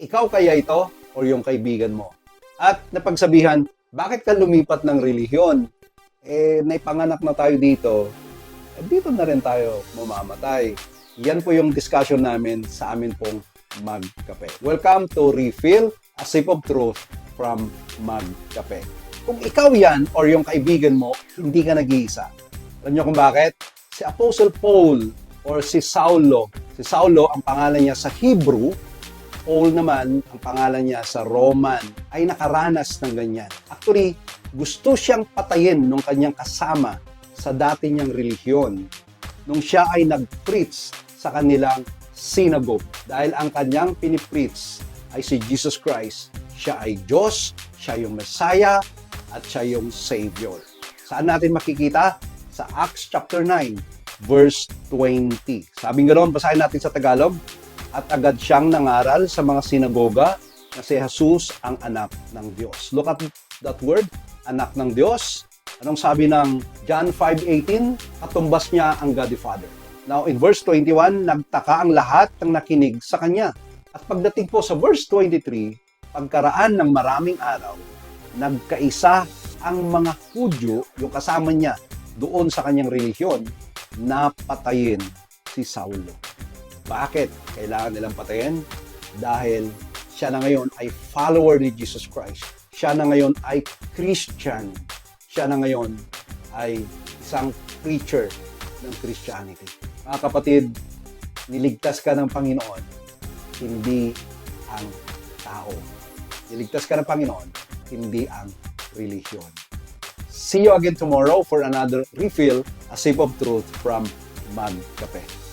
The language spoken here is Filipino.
ikaw kaya ito o yung kaibigan mo? At napagsabihan, bakit ka lumipat ng relihiyon? Eh, naipanganak na tayo dito, eh, dito na rin tayo mamamatay. Yan po yung discussion namin sa amin pong Magkape. Welcome to Refill, a sip of truth from Magkape. Kung ikaw yan or yung kaibigan mo, hindi ka nag-iisa. Alam niyo kung bakit? Si Apostle Paul or si Saulo, si Saulo ang pangalan niya sa Hebrew, Paul naman, ang pangalan niya sa Roman, ay nakaranas ng ganyan. Actually, gusto siyang patayin nung kanyang kasama sa dati niyang relihiyon nung siya ay nag-preach sa kanilang synagogue. Dahil ang kanyang pinipreach ay si Jesus Christ. Siya ay Diyos, siya yung Messiah, at siya yung Savior. Saan natin makikita? Sa Acts chapter 9, verse 20. Sabing ganoon, basahin natin sa Tagalog. At agad siyang nangaral sa mga sinagoga na si Jesus ang anak ng Diyos. Look at that word, anak ng Diyos. Anong sabi ng John 5.18? Katumbas niya ang God the Father. Now, in verse 21, nagtaka ang lahat ng nakinig sa kanya. At pagdating po sa verse 23, pagkaraan ng maraming araw, nagkaisa ang mga Hudyo, yung kasama niya doon sa kanyang relihiyon, na patayin si Saulo. Bakit kailangan nilang patayin? Dahil siya na ngayon ay follower ni Jesus Christ. Siya na ngayon ay Christian. Siya na ngayon ay isang preacher ng Christianity. Mga kapatid, niligtas ka ng Panginoon, hindi ang tao. Niligtas ka ng Panginoon, hindi ang relihiyon. See you again tomorrow for another refill, a sip of truth from Mag Cafe.